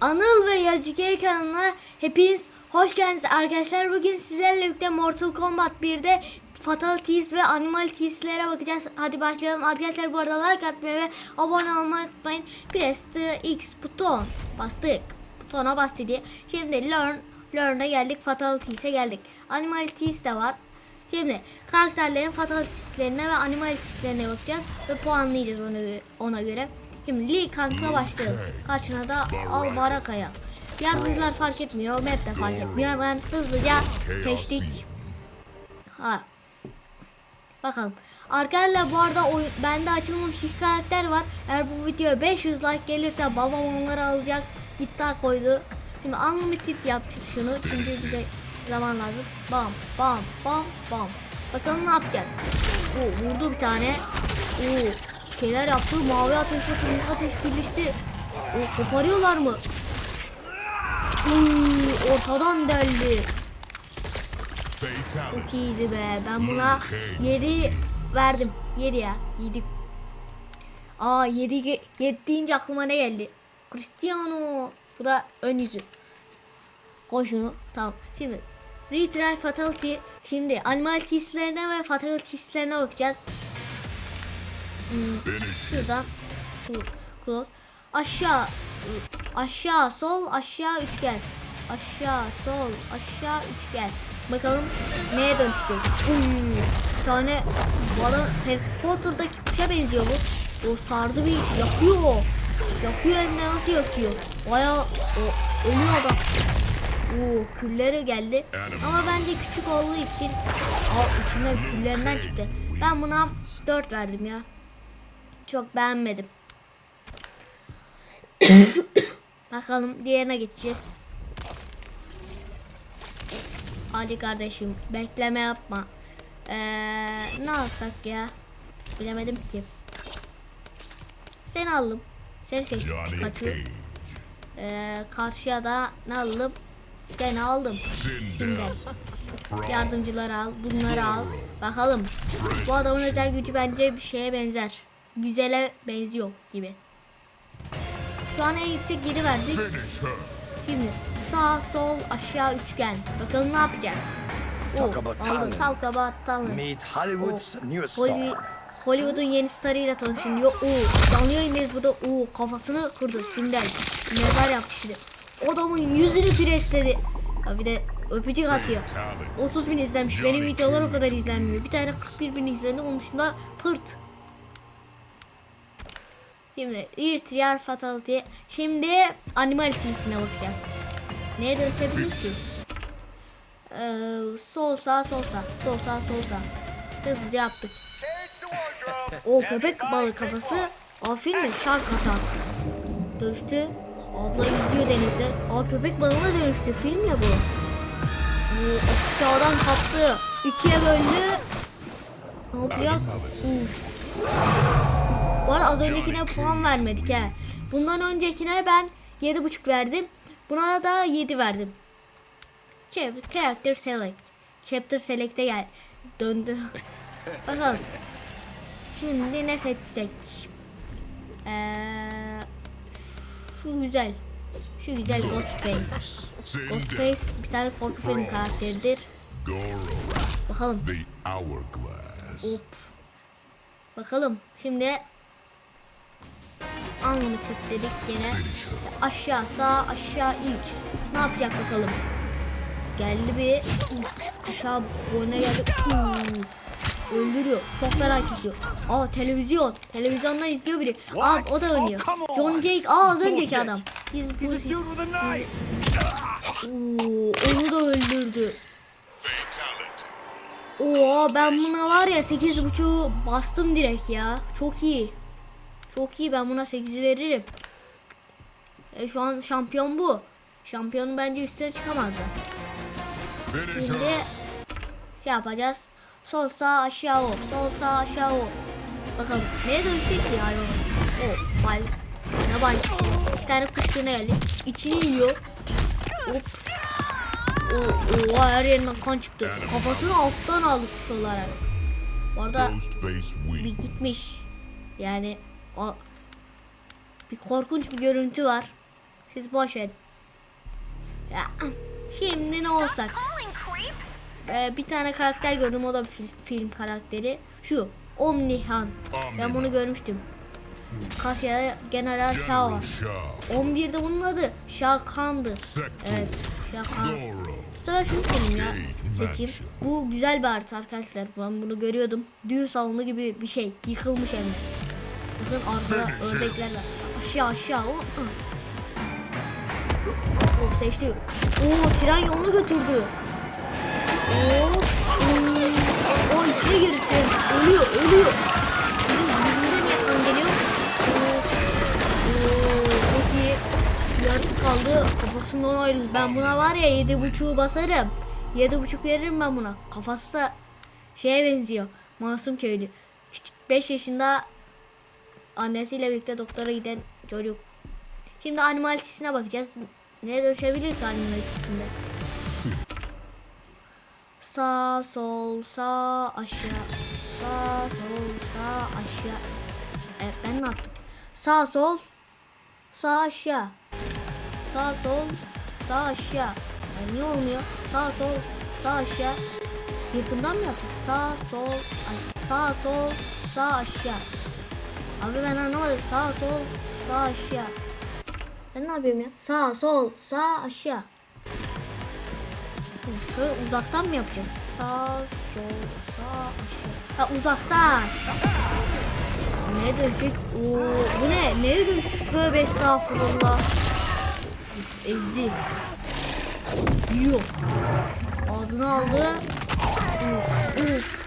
Anıl ve Yazıker kanalına hepiniz hoş geldiniz arkadaşlar. Bugün sizlerle birlikte Mortal Kombat 1'de Fatalities ve Animalities'lere bakacağız. Hadi başlayalım. Arkadaşlar bu arada like atmayı ve abone olmayı unutmayın. Press the X buton. Bastık. Butona bastı diye. Şimdi Learn. Learn'a geldik. Fatalities'e geldik. Animalities de var. Şimdi karakterlerin fatalities'lerine ve animalities'lerine bakacağız ve puanlayacağız ona, ona göre. Şimdi Lee Kang'la başlayalım. Karşına da Al Baraka'ya. Yardımcılar fark etmiyor, map de fark etmiyor. Ben hızlıca seçtik. Ha. Bakalım. Arkadaşlar bu arada oyun, bende açılmamış iki karakter var. Eğer bu videoya 500 like gelirse babam onları alacak. iddia koydu. Şimdi unlimited yaptık şunu. Çünkü bize zaman lazım. Bam bam bam bam. Bakalım ne yapacak. Oo, vurdu bir tane. Oo, şeyler yaptı. Mavi ateş ve kırmızı ateş birleşti. Oo, koparıyorlar mı? Oo, ortadan deldi. Fatality. Çok iyiydi be. Ben buna 7 verdim. 7 ya. 7. Aa 7 7 deyince aklıma ne geldi? Cristiano. Bu da ön yüzü. Koy. Tamam. Şimdi Retry Fatality. Şimdi Animalities'lerine ve Fatalities'lerine bakacağız. Finish. şuradan Cl- Close. Aşağı aşağı sol aşağı üçgen. Aşağı sol aşağı üçgen. Bakalım neye dönüşecek. Uy, bir tane bu adam Harry Potter'daki kuşa benziyor bu. O sardı bir yakıyor. Yakıyor hem de nasıl yakıyor. Baya o ölüyor adam. Oo külleri geldi. Ama bence küçük olduğu için Aa, içinden küllerinden çıktı. Ben buna 4 verdim ya. Çok beğenmedim. Bakalım diğerine geçeceğiz. Hadi kardeşim bekleme yapma. Ee, ne alsak ya? Bilemedim ki. Seni aldım. Seni seçtim. Pikachu. Ee, karşıya da ne aldım? Seni aldım. Frog. Yardımcıları al. Bunları al. Bakalım. Bu adamın özel gücü bence bir şeye benzer. Güzele benziyor gibi. Şu an en yüksek 7 verdik. Şimdi sağ sol aşağı üçgen. Bakalım ne yapacak. Talk about. Talk about talent. Meet Hollywood's newest Hollywood, star. Hollywood'un yeni starıyla tanışın diyor. Oo, canlı yayındayız burada. Oo, kafasını kırdı Sindel. Mezar yaptı şimdi. Adamın yüzünü presledi. Ya bir de öpücük atıyor. Talent. 30 bin izlenmiş. Benim videolar o kadar izlenmiyor. Bir tane 41 bin izlendi. Onun dışında pırt. Şimdi Irtier Fatality. Şimdi Animality'sine bakacağız. Neye dönüşebilir ki? Ee, sol sağ sol sağ. Sol sağ sol sağ. Hızlıca yaptık. O köpek balığı kafası. Aa film mi? Şark atan. Dönüştü. Abla yüzüyor denizde. Aa köpek balığına dönüştü. Film ya bu. Bu aşağıdan kaptı. İkiye böldü. Ne yapacak? Uf. Bu arada az öncekine puan vermedik he. Bundan öncekine ben 7.5 verdim. Buna da 7 verdim. Character Select. Chapter Select'e gel. Döndü. Bakalım. Şimdi ne seçsek? Ee, şu güzel. Şu güzel Ghostface. Ghostface bir tane korku film karakteridir. Bakalım. Hop. Bakalım. Şimdi Unlimited dedik gene. Aşağı sağ aşağı X. Ne yapacak bakalım. Geldi bir uçağı boyuna geldi. Uuu. Öldürüyor. Çok fena kesiyor. Aa televizyon. Televizyondan izliyor biri. Aa o da oynuyor. John Jake. Aa az önceki adam. Biz bu Oo, onu da öldürdü. Oo ben buna var ya 8.5'u bastım direkt ya. Çok iyi. Çok iyi ben buna 8 veririm. E, şu an şampiyon bu. Şampiyonun bence üstüne çıkamazdı. Şimdi şey yapacağız. Sol sağ aşağı o. Sol sağ aşağı o. Bakalım neye dönüşecek ki hayvan? O bal. Ne bal? Bir tane kuş türüne geldi. İçini yiyor. Hop. O, o her yerinden kan çıktı. Kafasını alttan aldı kuş olarak. Bu arada Ghostface bir gitmiş. Yani o bir korkunç bir görüntü var. Siz boş verin. Ya, şimdi ne olsak? Ee, bir tane karakter gördüm o da bir fil- film karakteri. Şu Omnihan. Ben bunu görmüştüm. Karşıya General Shao var. Shaw. 11'de bunun adı Şakan'dı. Evet Şakan. Bu sefer şunu seçeyim ya. Seçeyim. Bu güzel bir harita arkadaşlar. Ben bunu görüyordum. Düğün salonu gibi bir şey. Yıkılmış hem de. Bakın arkada ördekler var. Aşağı aşağı. O, ı. o seçti. Oo tren yolunu götürdü. Oo. oo. İçine girdi tren. Ölüyor ölüyor. Yüzümüze niye kan geliyor? Oo. Çok. Yarısı kaldı. Kafasından ayrıldı. Ben buna var ya yedi buçuğu basarım. Yedi buçuk veririm ben buna. Kafası da şeye benziyor. Masum köylü. Küçük 5 yaşında annesiyle birlikte doktora giden çocuk. Şimdi animalitisine bakacağız. Ne dönüşebilir ki animalitisinde? Sağ, sol, sağ, aşağı. Sağ, sol, sağ, aşağı. Evet ben ne yaptım? Sağ, sol, sağ, aşağı. Sağ, sol, sağ, aşağı. Ya niye olmuyor? Sağ, sol, sağ, aşağı. Yakından mı yaptın? Sağ, sol, sağ, sol, sağ, aşağı. Abi ben anlamadım. Sağ, sol, sağ, aşağı. Ben ne yapayım ya? Sağ, sol, sağ, aşağı. Şöyle uzaktan mı yapacağız? Sağ, sol, sağ, aşağı. Ha uzaktan. Ne dönecek? Oo, bu ne? Neye dönüştü? Tövbe estağfurullah. Ezdi. Yiyor. Ağzına aldı. Uf, uf.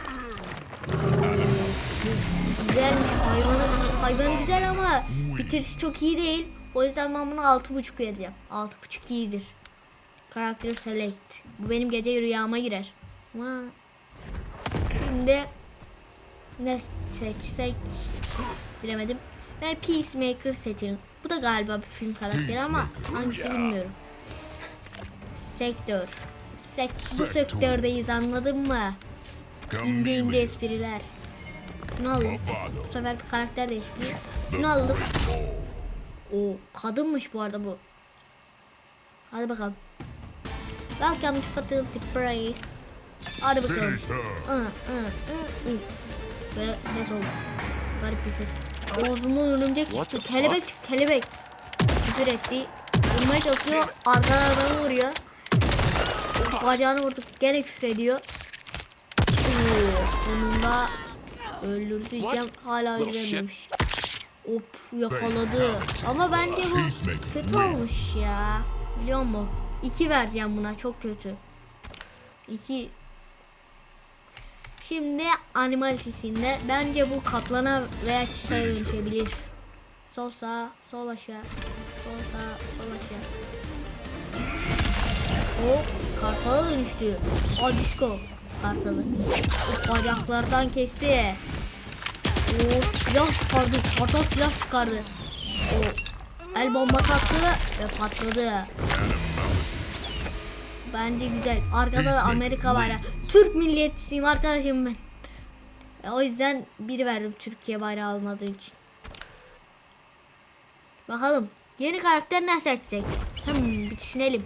Güzelmiş hayvanı. Hayvanı güzel ama bitirişi çok iyi değil. O yüzden ben buna 6.5 vereceğim. 6.5 iyidir. Karakter select. Bu benim gece rüyama girer. Ama şimdi ne seçsek bilemedim. Ben Peacemaker seçelim. Bu da galiba bir film karakteri ama hangisi bilmiyorum. Sektör. Sek bu Sektör. sektördeyiz anladın mı? İnce ince espriler. Şunu. Bravado. Bu sefer bir karakter değişikliği. Şunu alalım. O kadınmış bu arada bu. Hadi bakalım. Welcome to Fatality Praise. Hadi bakalım. Böyle ses oldu. Garip bir ses. Ağzından örümcek çıktı. Kelebek çıktı. Kelebek. Küfür etti. Vurmaya çalışıyor. Arkadan adamı vuruyor. Bacağını vurduk. Gene küfür ediyor. Oo, sonunda öldürdü diyeceğim. Hala öldürememiş. Hop yakaladı. Ama bence bu kötü olmuş ya. Biliyor musun? İki vereceğim buna çok kötü. İki. Şimdi animalitesinde bence bu kaplana veya kitaya dönüşebilir. Sol sağ, sol aşağı. Sol sağ, sol aşağı. Hop kartala dönüştü. O disco kartalı. Bacaklardan kesti. O silah çıkardı. Kartal silah çıkardı. O el bombası attı ve patladı. Bence güzel. Arkada da Amerika var ya. Türk milliyetçisiyim arkadaşım ben. E, O yüzden biri verdim Türkiye bayrağı almadığı için. Bakalım. Yeni karakter ne seçsek? Hmm, bir düşünelim.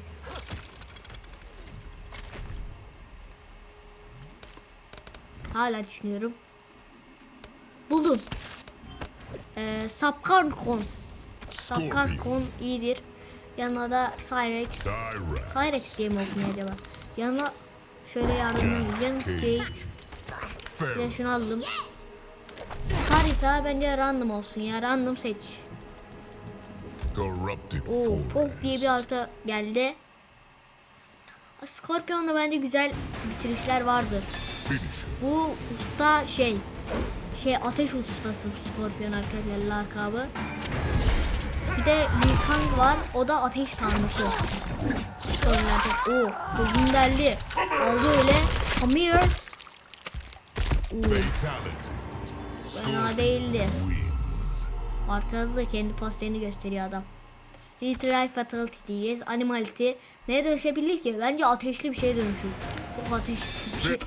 Hala düşünüyorum. Buldum. Ee, Sapkarkon. Sapkarkon iyidir. Yanına da Cyrex. Cyrex. Diye mi okunuyor acaba? Yanına şöyle Cage. Bir de Pharaoh. şunu aldım. Harita bence random olsun ya. Random seç. Oo, Fog diye bir harita geldi. Scorpion'da bence güzel bitirişler vardır. Bu usta şey şey ateş ustası Scorpion arkadaşlar lakabı. Bir de Liu var. O da ateş tanrısı. Oo, bu gündelli. Aldı öyle. Fatality. fena değildi. Arkada da kendi posterini gösteriyor adam. Retry Fatality diyeceğiz. Animality. Neye dönüşebilir ki? Bence ateşli bir şeye dönüşür. Çok ateşli bir şey.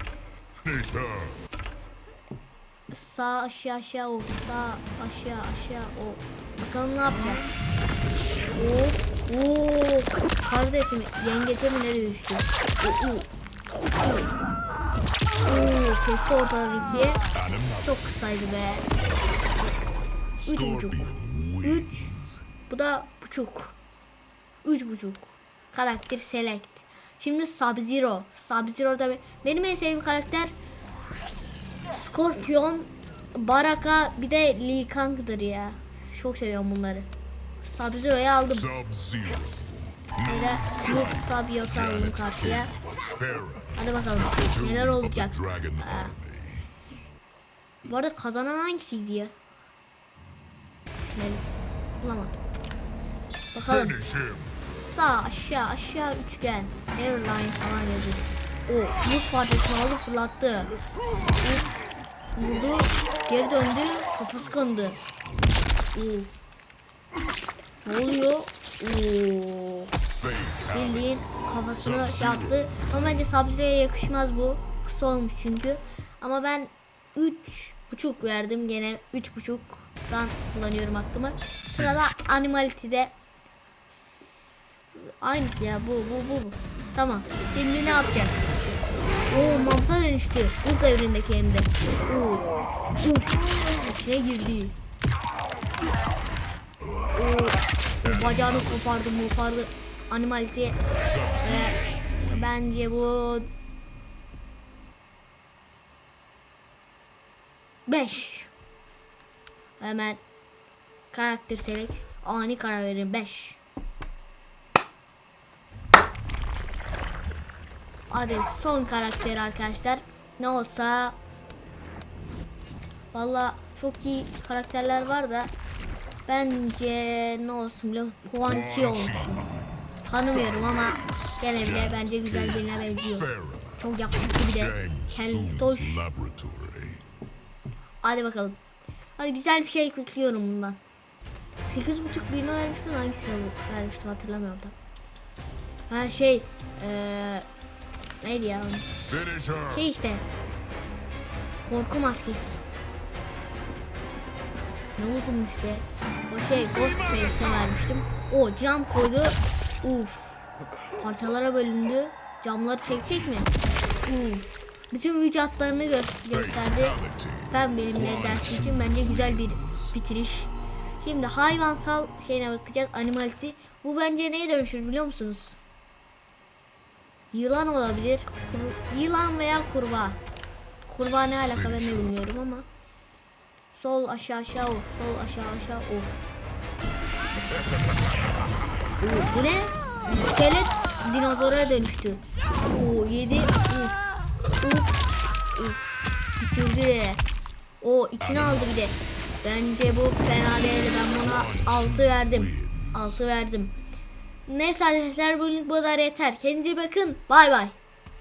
Sağ aşağı aşağı o. Sağ aşağı aşağı o. Bakalım ne yapacak. Hop Oo, kardeşim yengece mi ne düştü? Oo, oo. Oo, kesti ortadan ikiye. Çok kısaydı be. Üç buçuk. Üç. Bu da buçuk. Üç buçuk. Karakter select. Şimdi Sub-Zero. Sub-Zero da be- benim en sevdiğim karakter Scorpion, Baraka bir de Lee Kang'dır ya. Çok seviyorum bunları. Sub-Zero'yu aldım. Bir de Noob Sabiot'u aldım karşıya. Hadi bakalım neler olacak. Aa, Army. bu arada kazanan hangisiydi ya? Ben bulamadım. Bakalım. Sağ aşağı aşağı üçgen. Airline falan yazıyor. O muz parçasını aldı fırlattı. Üf, Vurdu. Geri döndü. Kafası kandı. Oo. Ne oluyor? Oo. Bildiğin kafasını yaptı. Ama bence Sabze'ye yakışmaz bu. Kısa olmuş çünkü. Ama ben 3 buçuk verdim. Gene 3 buçuktan kullanıyorum hakkımı. Sırada Animality'de Aynısı ya bu bu bu. bu. Tamam. Şimdi ne yapacak? Oo mamsa dönüştü. Buz devrindeki hem de. Oo. Uf. İçine girdi. Oo. Bacağını kopardı kopardı. Animality ve Sub-Zero. bence bu 5 Hemen karakter select ani karar verin 5 Hadi son karakter arkadaşlar. Ne olsa Valla çok iyi karakterler var da bence ne olsun biliyor musun? Puançı olsun. Tanımıyorum ama gene bile bence güzel birine benziyor. Çok yakışıklı bir de. Kendisi hoş. Hadi bakalım. Hadi güzel bir şey bekliyorum bundan. 8.5 birine vermiştim hangisine bu- vermiştim hatırlamıyorum da. Ha şey eee neydi ya? Şey işte. Korku maskesi. Ne uzunmuş be. O şey Ghost Face'e vermiştim. O cam koydu. Uf. Parçalara bölündü. Camları çekecek mi? Uf. Bütün vücutlarını gö- gösterdi. Fen bilimleri dersi için bence güzel bir bitiriş. Şimdi hayvansal şeyine bakacağız. Animality. Bu bence neye dönüşür biliyor musunuz? Yılan olabilir. Kur- yılan veya kurbağa. Kurbağa ne alaka ben de bilmiyorum ama. Sol aşağı aşağı o. Sol aşağı aşağı o. Bu ne? İskelet dinozora dönüştü. Oo yedi. Uf. Uf. Uf. Bitirdi. O içine aldı bir de. Bence bu fena değil. Ben buna 6 verdim. 6 verdim. Neyse arkadaşlar bugün bu kadar yeter. Kendinize bakın. Bay bay.